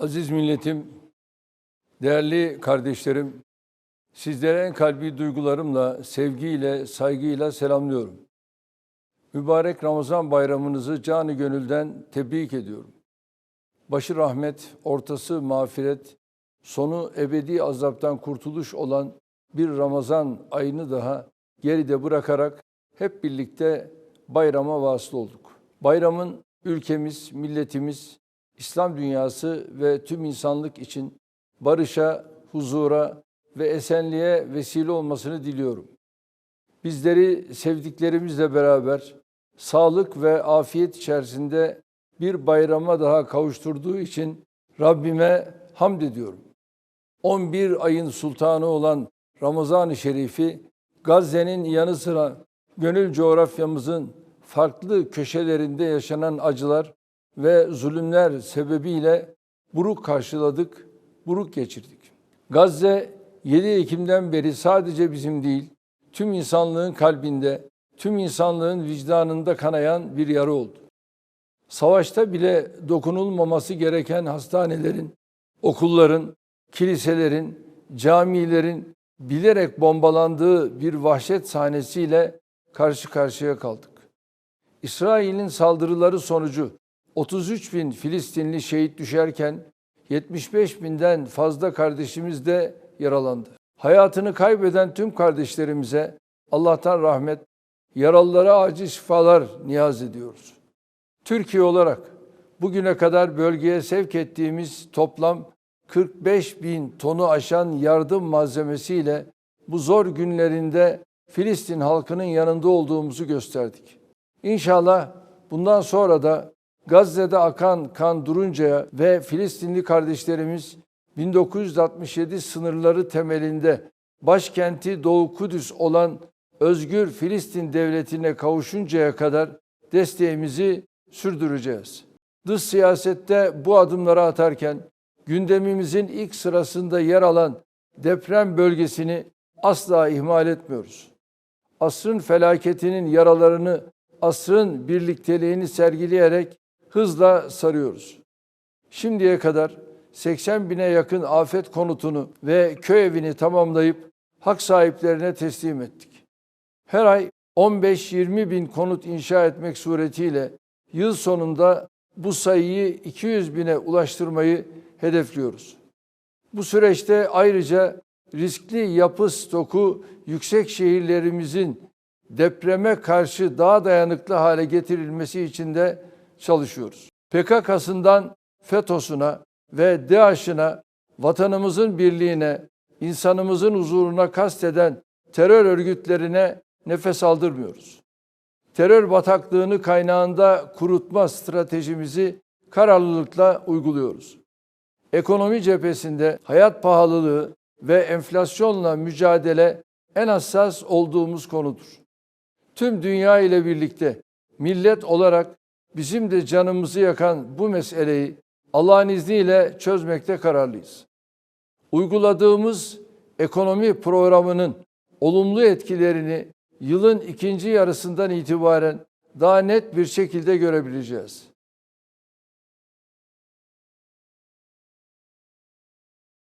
Aziz milletim, değerli kardeşlerim, sizlere en kalbi duygularımla, sevgiyle, saygıyla selamlıyorum. Mübarek Ramazan bayramınızı canı gönülden tebrik ediyorum. Başı rahmet, ortası mağfiret, sonu ebedi azaptan kurtuluş olan bir Ramazan ayını daha geride bırakarak hep birlikte bayrama vasıl olduk. Bayramın ülkemiz, milletimiz, İslam dünyası ve tüm insanlık için barışa, huzura ve esenliğe vesile olmasını diliyorum. Bizleri sevdiklerimizle beraber sağlık ve afiyet içerisinde bir bayrama daha kavuşturduğu için Rabbime hamd ediyorum. 11 ayın sultanı olan Ramazan-ı Şerif'i Gazze'nin yanı sıra gönül coğrafyamızın farklı köşelerinde yaşanan acılar ve zulümler sebebiyle buruk karşıladık, buruk geçirdik. Gazze 7 Ekim'den beri sadece bizim değil, tüm insanlığın kalbinde, tüm insanlığın vicdanında kanayan bir yara oldu. Savaşta bile dokunulmaması gereken hastanelerin, okulların, kiliselerin, camilerin bilerek bombalandığı bir vahşet sahnesiyle karşı karşıya kaldık. İsrail'in saldırıları sonucu 33 bin Filistinli şehit düşerken 75 binden fazla kardeşimiz de yaralandı. Hayatını kaybeden tüm kardeşlerimize Allah'tan rahmet, yaralılara acil şifalar niyaz ediyoruz. Türkiye olarak bugüne kadar bölgeye sevk ettiğimiz toplam 45 bin tonu aşan yardım malzemesiyle bu zor günlerinde Filistin halkının yanında olduğumuzu gösterdik. İnşallah bundan sonra da Gazze'de akan kan duruncaya ve Filistinli kardeşlerimiz 1967 sınırları temelinde başkenti Doğu Kudüs olan özgür Filistin devletine kavuşuncaya kadar desteğimizi sürdüreceğiz. Dış siyasette bu adımları atarken gündemimizin ilk sırasında yer alan deprem bölgesini asla ihmal etmiyoruz. Asrın felaketinin yaralarını asrın birlikteliğini sergileyerek hızla sarıyoruz. Şimdiye kadar 80 bine yakın afet konutunu ve köy evini tamamlayıp hak sahiplerine teslim ettik. Her ay 15-20 bin konut inşa etmek suretiyle yıl sonunda bu sayıyı 200 bine ulaştırmayı hedefliyoruz. Bu süreçte ayrıca riskli yapı stoku yüksek şehirlerimizin depreme karşı daha dayanıklı hale getirilmesi için de çalışıyoruz. PKK'sından FETÖ'süne ve DAEŞ'ine, vatanımızın birliğine, insanımızın huzuruna kasteden terör örgütlerine nefes aldırmıyoruz. Terör bataklığını kaynağında kurutma stratejimizi kararlılıkla uyguluyoruz. Ekonomi cephesinde hayat pahalılığı ve enflasyonla mücadele en hassas olduğumuz konudur. Tüm dünya ile birlikte millet olarak bizim de canımızı yakan bu meseleyi Allah'ın izniyle çözmekte kararlıyız. Uyguladığımız ekonomi programının olumlu etkilerini yılın ikinci yarısından itibaren daha net bir şekilde görebileceğiz.